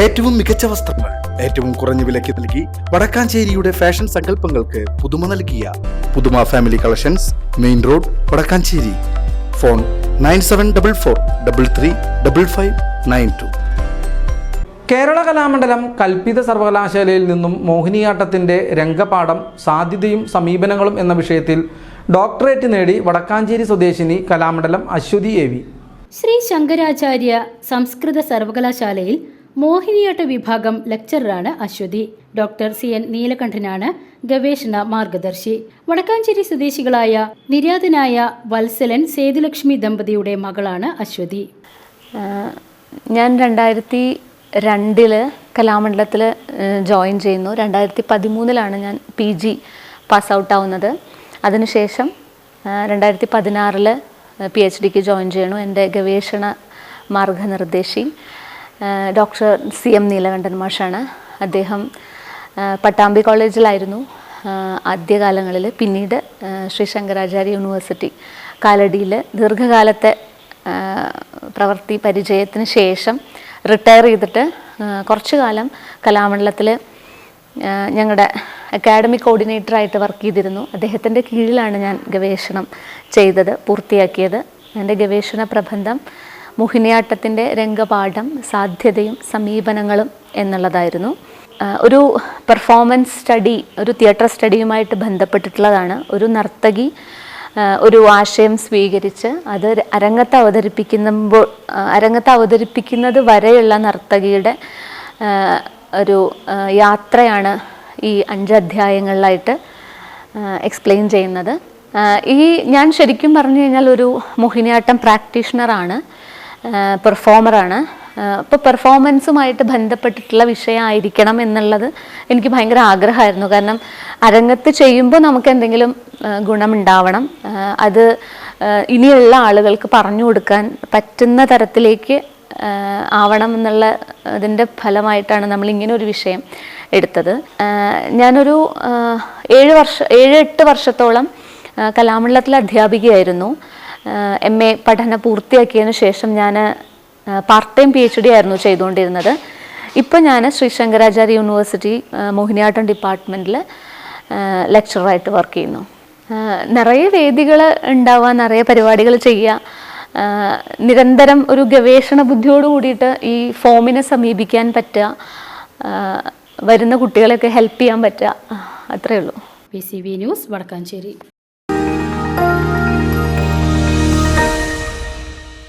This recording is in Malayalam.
ഏറ്റവും മികച്ച വസ്ത്രങ്ങൾ ഏറ്റവും കുറഞ്ഞ വിലയ്ക്ക് നൽകി വടക്കാഞ്ചേരിയുടെ ഫാഷൻ സങ്കല്പങ്ങൾക്ക് പുതുമ നൽകിയ പുതുമ family collections main road Vadakkanchery. Phone nine seven double four double three double five nine two. Kerala Kalamandalam കൽപ്പിത സർവകലാശാലയിൽ നിന്നും മോഹിനിയാട്ടത്തിന്റെ രംഗപാഠം സാധ്യതയും സമീപനങ്ങളും എന്ന വിഷയത്തിൽ ഡോക്ടറേറ്റ് നേടി വടക്കാഞ്ചേരി സ്വദേശിനി കലാമണ്ഡലം അശ്വതി എ വി. ശ്രീ ശങ്കരാചാര്യ സംസ്കൃത സർവകലാശാലയിൽ മോഹിനിയാട്ട വിഭാഗം ലെക്ചററാണ് അശ്വതി. ഡോക്ടർ സി എൻ നീലകണ്ഠനാണ് ഗവേഷണ മാർഗദർശി. വടക്കാഞ്ചേരി സ്വദേശികളായ നിര്യാതനായ വത്സലൻ സേതുലക്ഷ്മി ദമ്പതിയുടെ മകളാണ് അശ്വതി. ഞാൻ രണ്ടായിരത്തി രണ്ടിൽ കലാമണ്ഡലത്തിൽ ജോയിൻ ചെയ്യുന്നു. രണ്ടായിരത്തി പതിമൂന്നിലാണ് ഞാൻ പി ജി പാസ് ഔട്ട് ആവുന്നത്. അതിനുശേഷം രണ്ടായിരത്തി പതിനാറിൽ പി എച്ച് ഡിക്ക് ജോയിൻ ചെയ്യണു എന്റെ ഗവേഷണ മാർഗനിർദ്ദേശി. ഡോക്ടർ സി എം നീലകണ്ഠൻ മാഷാണ്. അദ്ദേഹം പട്ടാമ്പി കോളേജിലായിരുന്നു. ആദ്യകാലങ്ങളിൽ പിന്നീട് ശ്രീ ശങ്കരാചാര്യ യൂണിവേഴ്സിറ്റി കാലടിയിൽ ദീർഘകാലത്തെ പ്രവൃത്തി പരിചയത്തിന് ശേഷം റിട്ടയർ ചെയ്തിട്ട് കുറച്ചു കാലം കലാമണ്ഡലത്തിൽ ഞങ്ങളുടെ അക്കാഡമിക് കോർഡിനേറ്ററായിട്ട് വർക്ക് ചെയ്തിരുന്നു. അദ്ദേഹത്തിന്റെ കീഴിലാണ് ഞാൻ ഗവേഷണം ചെയ്തത് പൂർത്തിയാക്കിയത്. എന്റെ ഗവേഷണ പ്രബന്ധം മോഹിനിയാട്ടത്തിന്റെ രംഗപാഠം സാധ്യതയും സമീപനങ്ങളും എന്നുള്ളതായിരുന്നു. ഒരു പെർഫോമൻസ് സ്റ്റഡി ഒരു തിയേറ്റർ സ്റ്റഡിയുമായിട്ട് ബന്ധപ്പെട്ടിട്ടുള്ളതാണ്. ഒരു നർത്തകി ഒരു ആശയം സ്വീകരിച്ച് അത് അരങ്ങത്ത് അവതരിപ്പിക്കുമ്പോൾ അരങ്ങത്ത് അവതരിപ്പിക്കുന്നത് വരെയുള്ള നർത്തകിയുടെ ഒരു യാത്രയാണ് ഈ അഞ്ച് അധ്യായങ്ങളിലായിട്ട് എക്സ്പ്ലെയിൻ ചെയ്യുന്നത്. ഈ ഞാൻ ശരിക്കും പറഞ്ഞു കഴിഞ്ഞാൽ ഒരു മോഹിനിയാട്ടം പ്രാക്ടീഷണറാണ് പെർഫോമറാണ് അപ്പോൾ പെർഫോമൻസുമായിട്ട് ബന്ധപ്പെട്ടിട്ടുള്ള വിഷയമായിരിക്കണം എന്നുള്ളത് എനിക്ക് ഭയങ്കര ആഗ്രഹമായിരുന്നു. കാരണം അരങ്ങത്ത് ചെയ്യുമ്പോൾ നമുക്ക് എന്തെങ്കിലും ഗുണമുണ്ടാവണം. അത് ഇനിയുള്ള ആളുകൾക്ക് പറഞ്ഞു കൊടുക്കാൻ പറ്റുന്ന തരത്തിലേക്ക് ആവണം എന്നുള്ള അതിന്റെ ഫലമായിട്ടാണ് നമ്മൾ ഇങ്ങനെ ഒരു വിഷയം എടുത്തത്. ഞാനൊരു ഏഴ് വർഷം ഏഴ് എട്ട് വർഷത്തോളം കലാമണ്ഡലത്തിലെ അധ്യാപികയായിരുന്നു. എം എ പഠനം പൂർത്തിയാക്കിയതിന് ശേഷം ഞാൻ part time P H D ആയിരുന്നു ചെയ്തുകൊണ്ടിരുന്നത്. ഇപ്പം ഞാൻ ശ്രീ ശങ്കരാചാര്യ യൂണിവേഴ്സിറ്റി മോഹിനിയാട്ടം ഡിപ്പാർട്ട്മെന്റിൽ ലെക്ചറായിട്ട് വർക്ക് ചെയ്യുന്നു. നിറയെ വേദികൾ ഉണ്ടാവുക നിറയെ പരിപാടികൾ ചെയ്യുക നിരന്തരം ഒരു ഗവേഷണ ബുദ്ധിയോട് കൂടിയിട്ട് ഈ ഫോമിനെ സമീപിക്കാൻ പറ്റുക വരുന്ന കുട്ടികളെയൊക്കെ ഹെൽപ്പ് ചെയ്യാൻ പറ്റുക അത്രയേ ഉള്ളൂ. P C B news Vadakkanchery.